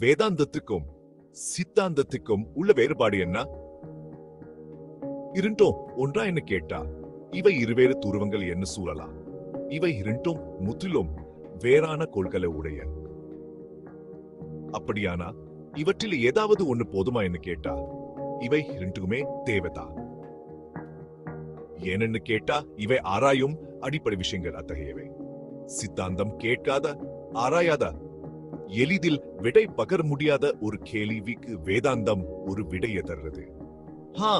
வேதாந்தத்துக்கும் சித்தாந்தத்துக்கும் உள்ள வேறுபாடு என்ன? இரண்டும் ஒன்றா என்ன கேட்டா? இவை இருவேறு துருவங்கள் என்ன சூழலாம். இவை இரண்டும் முற்றிலும் வேறான கொள்கலை உடைய. அப்படியானா இவற்றில் ஏதாவது ஒண்ணு போதுமா என்ன கேட்டா? இவை இரண்டுமே தேவைதான். ஏனென்னு கேட்டா இவை ஆராயும் அடிப்படை விஷயங்கள் அத்தகையவை. சித்தாந்தம் கேட்காத ஆராயாத எளிதில் விடை பகர முடியாத ஒரு கேள்விக்கு வேதாந்தம் ஒரு விடையை தர்றது. ஹா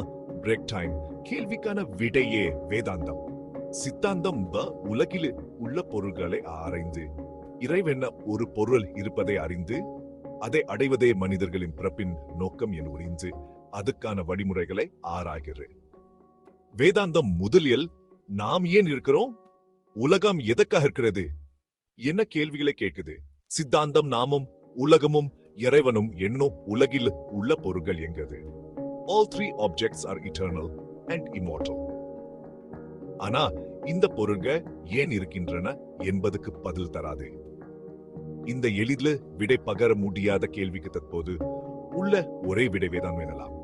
பிரேக் டைம் கேள்விக்கான விடையே வேதாந்தம். சித்தாந்தம் வ உலகில் உள்ள பொருள்களை ஆராய்ந்து இறைவென்ன ஒரு பொருள் இருப்பதை அறிந்து அதை அடைவதே மனிதர்களின் பிறப்பின் நோக்கம் என உறிந்து அதுக்கான வழிமுறைகளை ஆராய்கிறது வேதாந்தம் முதலியல் நாம் ஏன் இருக்கிறோம்? உலகம் எதற்காக இருக்கிறது? என்ன கேள்விகளை கேட்குது? சித்தாந்தம் நாமும் உலகமும் இறைவனும் என்னும் உலகில் உள்ள பொருள்கள் எங்கது all three objects are eternal and immortal ஆனா இந்த பொருள்கள் ஏன் இருக்கின்றன என்பதுக்கு பதில் தராது. இந்த எளிதில் விடை பகர முடியாத கேள்விக்கு தற்போது உள்ள ஒரே விடை வேதாந்தம் எனலாம்.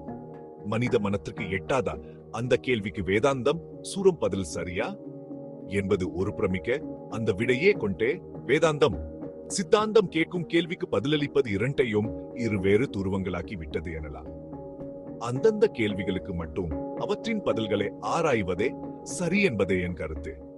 மனித மனத்திற்கு எட்டாதா அந்த கேள்விக்கு வேதாந்தம் சூரம் பதில் சரியா? என்பது ஒரு பிரமிக்க அந்த விடையே கொண்டே வேதாந்தம் சித்தாந்தம் கேட்கும் கேள்விக்கு பதிலளிப்பது இரண்டையும் இருவேறு துருவங்களாக்கி விட்டது எனலாம். அந்தந்த கேள்விகளுக்கு மட்டும் அவற்றின் பதில்களை ஆராய்வதே சரி என்பதே என் கருத்து.